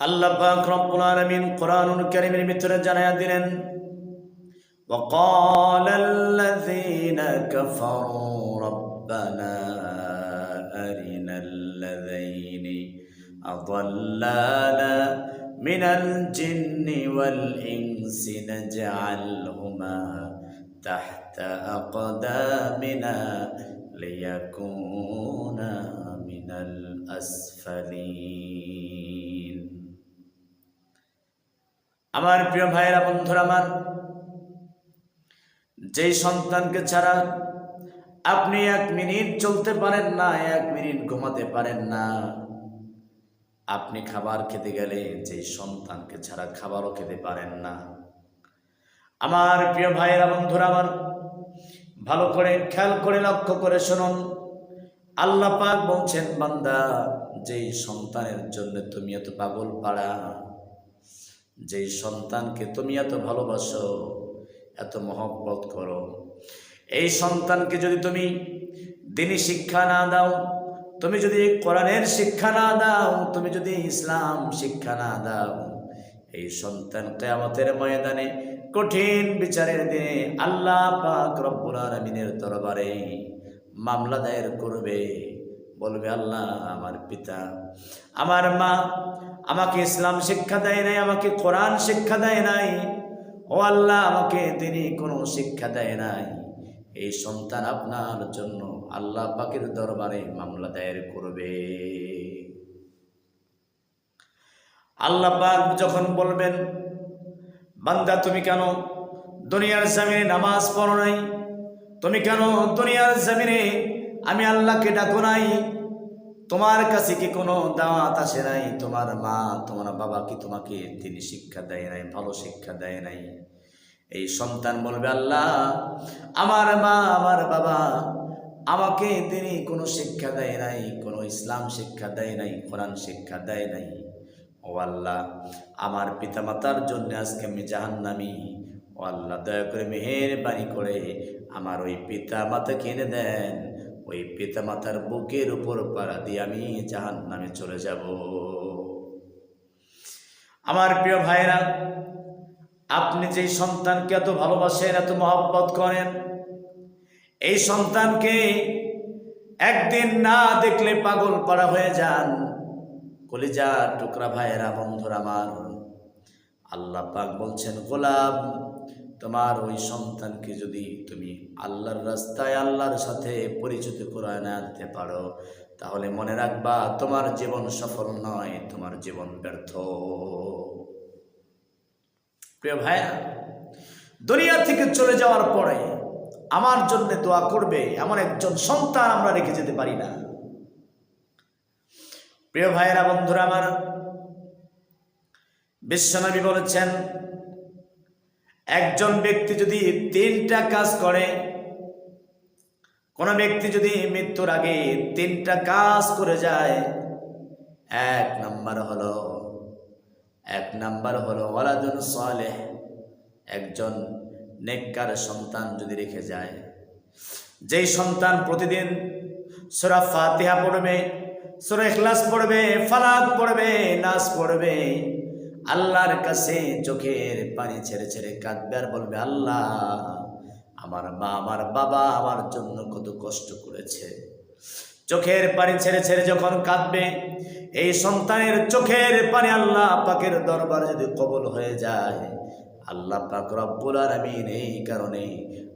আল্লাহ পাক রব্বুল আলামিন কোরআনুল কারীমের ভিতরে জানায়া দিলেন وقال الذين كفروا ربنا أرنا الذين أضلانا من الجن والإنس نجعلهما تحت أقدامنا ليكونا من الأسفلين আমার প্রিয় ভাইয়েরা, বন্ধুরা আমার, যেই সন্তানকে ছাড়া আপনি এক মিনিট চলতে পারেন না, এক মিনিট ঘুমাতে পারেন না, আপনি খাবার খেতে গেলে যেই সন্তানকে ছাড়া খাবারও খেতে পারেন না। আমার প্রিয় ভাইয়েরা, বন্ধুরা আমার, ভালো করে খেয়াল করে, লক্ষ্য করে শুনুন। আল্লাহ পাক বলছেন, বান্দা, যেই সন্তানের জন্য তুমি এত পাগল পাড়া যেই সন্তানকে তুমি এত ভালোবাসো, এত মহব্বত করো। এই সন্তানকে যদি তুমি দিনী শিক্ষা না দাও, তুমি যদি কোরআনের শিক্ষা না দাও, তুমি যদি ইসলাম শিক্ষা না দাও, এই সন্তান কেয়ামতের ময়দানে কঠিন বিচারের দিনে আল্লাহ পাক রব্বুল দরবারে মামলা দায়ের করবে। বলবে, আল্লাহ, আমার পিতা, আমার মা আমাকে ইসলাম শিক্ষা দেয় নাই, আমাকে কোরআন শিক্ষা দেয় নাই। ও আল্লাহ, আমাকে তিনি কোনো শিক্ষা দেয় নাই। এই সন্তান আপনার জন্য আল্লাহ পাকের দরবারে মামলা দায়ের করবে। আল্লাহ পাক যখন বলবেন, বান্দা, তুমি কেন দুনিয়ার জামিনে নামাজ পড়ো নাই? তুমি কেন দুনিয়ার জামিনে আমি আল্লাহকে ডাকো নাই? তোমার কাছে কি কোনো দাওয়াত আসে নাই? তোমার মা, তোমার বাবা কি তোমাকে তিনি শিক্ষা দেয় নাই, ভালো শিক্ষা দেয় নাই? এই সন্তান বলবে, আল্লাহ, আমার মা, আমার বাবা আমাকে তিনি কোনো শিক্ষা দেয় নাই, কোনো ইসলাম শিক্ষা দেয় নাই, কোরআন শিক্ষা দেয় নাই। ও আল্লাহ, আমার পিতামাতার জন্য আজকে আমি জাহান্নামি। ও আল্লাহ, দয়া করে মেহের বাড়ি করে আমার ওই পিতা মাতা কিনে দেন। ওই পিতা মাতার বুকের উপর পাড়া দিয়ে আমি জাহান নামে চলে যাব। আমার প্রিয় ভাইরা আপনি যেই সন্তানকে এত ভালোবাসেন, এত মহব্বত করেন, এই সন্তানকে একদিন না দেখলে পাগল পাড়া হয়ে যান। কলিজা টুকরা ভাইয়েরা, বন্ধুরা আমার, আল্লাহ পাক বলছেন গোলাপ তোমার ওই সন্তানকে যদি তুমি আল্লাহর রাস্তায় আল্লাহর সাথে পরিচিত করে না দিতে পারো, তাহলে মনে রাখবা তোমার জীবন সফল নয়, তোমার জীবন ব্যর্থ। প্রিয় ভাইয়া দুনিয়া থেকে চলে যাওয়ার পরে আমার জন্য দোয়া করবে এমন একজন সন্তান আমরা রেখে যেতে পারি না। প্রিয় ভাইয়েরা, বন্ধুরা আমার বিশ্বনবী বলেছেন একজন ব্যক্তি যদি তিনটা কাজ করে, কোন ব্যক্তি যদি মৃত্যুর আগে তিনটা কাজ করে যায়, এক নাম্বার হলো, এক নাম্বার হলো ওয়ালাদুন সালেহ, একজন নেককার সন্তান যদি রেখে যায়। যেই সন্তান প্রতিদিন সোরা ফাতিহা পড়বে, সোরা ইখলাস পড়বে, ফালাক পড়বে নাস পড়বে আল্লাহর কাছে চোখের পানি ছেড়ে ছেড়ে কাঁদবে আর বলবে, আল্লাহ, আমার মা, আমার বাবা আমার জন্য কত কষ্ট করেছে। চোখের পানি ছেড়ে ছেড়ে যখন কাঁদবে, এই সন্তানের চোখের পানি আল্লাহ পাকের দরবার যদি কবল হয়ে যায়, আল্লাহ পাক রব্বুল আলামিন এই কারণে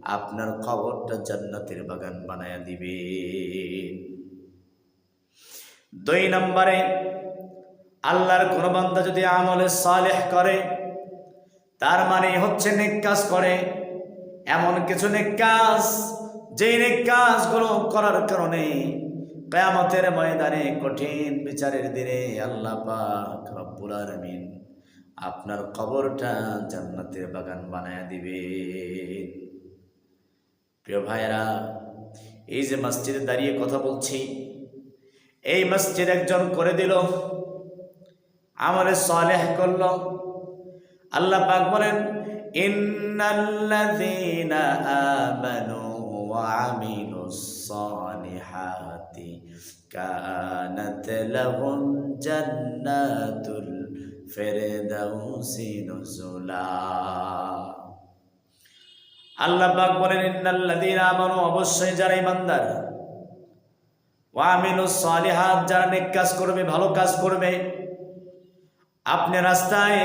আপনার খবরটা জান্নাতের বাগান বানায়া দিবে। দুই নম্বরে আল্লাহর কোন বান্দা যদি আমলে সালেহ করে, তার মানে হচ্ছে নেক কাজ করে। এমন কিছু নেক কাজ যেই নেক কাজগুলো করার কারণে কেয়ামতের ময়দানে কঠিন বিচারের দিনে আল্লাহ পাক রব্বুল আলামিন আপনার কবরটা জান্নাতের বাগান বানায়া দিবে প্রিয় ভাইয়েরা, এই যে মসজিদে দাঁড়িয়ে কথা বলছি, এই মসজিদ একজন করে দিল। আমলে সালেহ করল। আল্লাহ পাক বলেন, ইন্নাল্লাযীনা আমানু ওয়া আমিলুস সালিহাতি কানাত লাহুম জান্নাতুল ফেরদাউসি নুজুলা। আল্লাহ পাক বলেন, ইন্নাল্লাযীনা আমানু অবশ্যই যারা ঈমানদার ওয়া আমিলুস সালিহাত, যারা নেক কাজ করবে, ভালো কাজ করবে আপনি রাস্তায়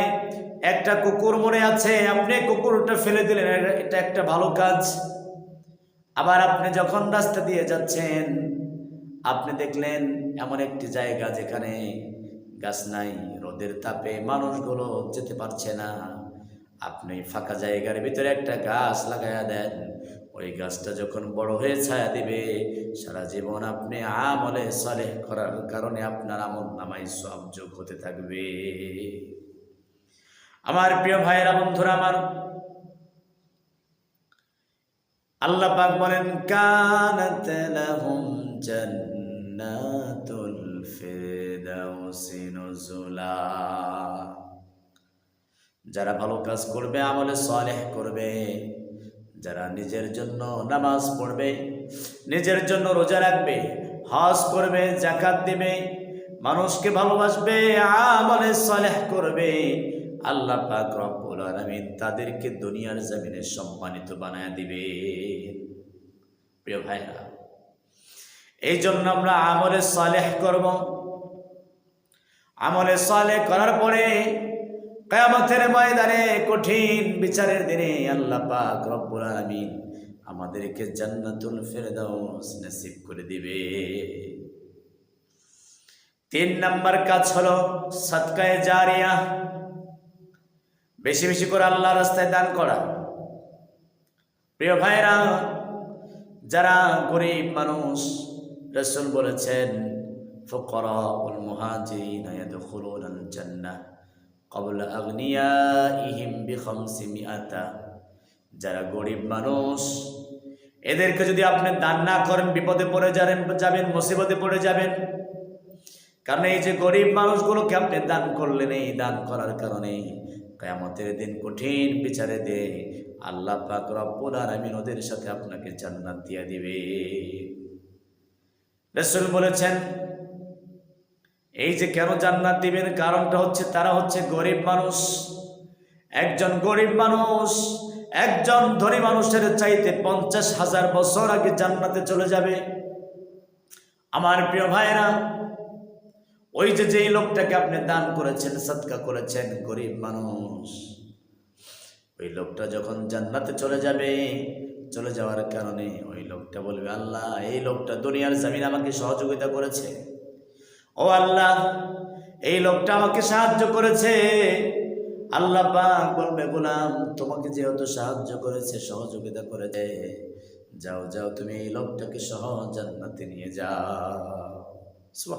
একটা কুকুর মরে আছে, আপনি কুকুরটা ফেলে দিলেন, এটা একটা ভালো কাজ। আবার আপনি যখন রাস্তা দিয়ে যাচ্ছেন, আপনি দেখলেন এমন একটি জায়গা যেখানে গাছ নাই, রোদের তাপে মানুষগুলো যেতে পারছে না। আপনি ফাঁকা জায়গার ভিতরে একটা গাছ লাগাইয়া দেন ওই গাছটা যখন বড় হয়ে ছায়া দিবে, সারা জীবন আপনি আমলে সলেহ করার কারণে আপনার আমল নামাই সব যোগ হতে থাকবে। আমার প্রিয় ভাইয়েরা, বন্ধুরা আমার, আল্লাহ পাক বলেন, কানাত যারা ভালো কাজ করবে, আমলে সালেহ করবে। যারা নিজের জন্য নামাজ পড়বে, নিজের জন্য রোজা রাখবে, হজ করবে জাকাত দিবে, মানুষকে ভালোবাসবে, আমলে সালেহ করবে, আল্লাহ পাক রব্বুল আলামিন তাদেরকে দুনিয়ার জমিনে সম্মানিত বানায় দিবে। প্রিয় ভাইরা এই জন্য আমরা আমলে সালেহ করব। আমলে সালেহ করার পরে কেয়ামতের ময়দানে কঠিন বিচারের দিনে আল্লাহ পাক রব্বুল আলামিন আমাদেরকে জান্নাতুল ফেরদাউস নসিব করে দিবে। তিন নাম্বার কাজ হলো সৎকায়ে জারিয়া। বেশি বেশি করে আল্লাহ রাস্তায় দান করা। প্রিয় ভাইরা, যারা গরিব মানুষ, রসুল বলেছেন ফুকরা উল মুহাজিরিন ইয়াদখুলুনাল জান্নাহ। আগনিয়াইহিম বিখামসিমিআতা। যারা গরিব মানুষ, এদেরকে যদি আপনি দান না করেন, বিপদে পড়ে যাবেন যাবেন, মুসিবতে পড়ে যাবেন। কারণ এই যে গরিব মানুষগুলোকে আপনি দান করলেন, এই দান করার কারণে কেয়ামতের দিন কঠিন বিচারে দে। আল্লাহ ওদের সাথে আপনাকে জান্নাত দিয়ে দিবে। রাসূল বলেছেন এই যে কেন জান্নাত দিবেন? কারণটা হচ্ছে তারা হচ্ছে গরিব মানুষ। একজন গরিব মানুষ, একজন ধনী মানুষের চাইতে পঞ্চাশ হাজার বছর আগে জান্নাতে চলে যাবে। আমার প্রিয় ভাইরা ওই যে যেই লোকটাকে আপনি দান করেছেন সৎকা করেছেন, গরিব মানুষ, ওই লোকটা যখন জান্নাতে চলে যাবে, চলে যাওয়ার কারণে ওই লোকটা বলবে, আল্লাহ, এই লোকটা দুনিয়ার জামিন আমাকে সহযোগিতা করেছে। ও আল্লাহ, এই লোকটা আমাকে সাহায্য করেছে আল্লাহ পাক বলবে, গোলাম, তোমাকে যেহেতু সাহায্য করেছে, সহযোগিতা করেছে যাও যাও, তুমি এই লোকটাকে সহ জান্নাতে নিয়ে যাও।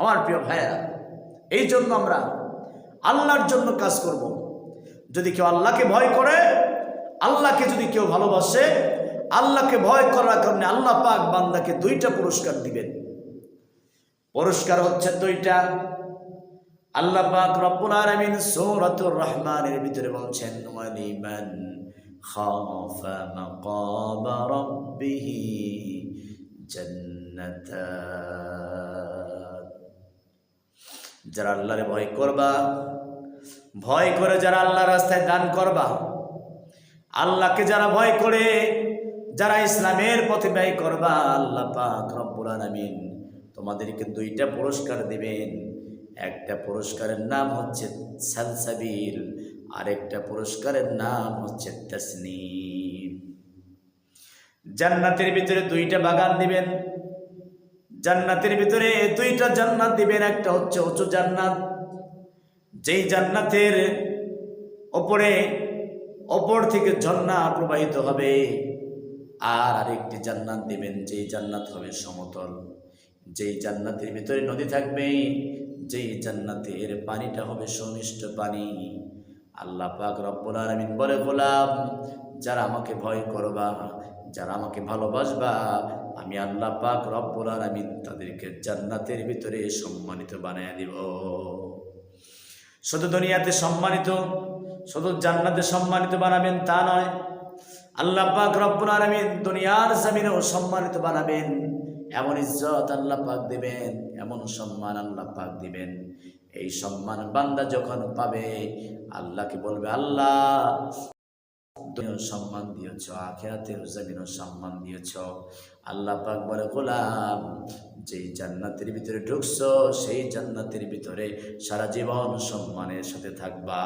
আমার প্রিয় ভাইয়েরা, এই জন্য আমরা আল্লাহর জন্য কাজ করব। যদি কেউ আল্লাহকে ভয় করে, আল্লাহকে যদি কেউ ভালোবাসে, আল্লাহকে ভয় করার কারণে আল্লাহ পাক বান্দাকে দুইটা পুরস্কার দিবেন পুরস্কার হচ্ছে দুইটা। আল্লাহ পাক রব্বুল আলামিন সূরাতুর রহমানের ভিতরে বলছেন, ওয়ালিমান খাফা মাকামা রাব্বিহি জান্নাতান। যারা আল্লাহরে ভয় করবা, ভয় করে যারা আল্লাহর রাস্তায় দান করবা, আল্লাহকে যারা ভয় করে, যারা ইসলামের পথে ব্যয় করবা, আল্লাহ পাক রব্বুল আলামিন তোমাদেরকে দুইটা পুরস্কার দিবেন। একটা পুরস্কারের নাম হচ্ছে সালসাবিল আরেকটা পুরস্কারের নাম হচ্ছে তাসনিম। জান্নাতের ভিতরে দুইটা বাগান দিবেন। জান্নাতের ভিতরে দুইটা জান্নাত দিবেন। একটা হচ্ছে উঁচু জান্নাত। যেই জান্নাতের ওপরে ওপর থেকে ঝর্ণা প্রবাহিত হবে, আর আরেকটি জান্নাত দিবেন। যেই জান্নাত হবে সমতল। যেই জান্নাতের ভিতরে নদী থাকবে, যেই জান্নাতের পানিটা হবে সুমিষ্ট পানি। আল্লাহ পাক রব্বুল আলামিন বলে, গোলাম, যারা আমাকে ভয় করবা, যারা আমাকে ভালোবাসবা, আমি আল্লাহ পাক রব্বুল আলামিন তাদেরকে জান্নাতের ভিতরে সম্মানিত বানায় দিব। শুধু দুনিয়াতে সম্মানিত, শুধু জান্নাতে সম্মানিত বানাবেন তা নয়। আল্লাহ পাক রব্বুল আলামিন দুনিয়ার জমিনেও সম্মানিত বানাবেন। এমন ইজ্জত আল্লাহ পাক দিবেন, এমন সম্মান আল্লাহ পাক দিবেন। এই সম্মান বান্দা যখন পাবে, আল্লাহকে বলবে, আল্লাহ সম্মান দিয়েছ আখেরাতেও জমিনও সম্মান দিয়েছ। আল্লাহ পাক বলে, গোলাম, যেই জান্নাতের ভিতরে ঢুকছো, সেই জান্নাতের ভিতরে সারা জীবন সম্মানের সাথে থাকবা।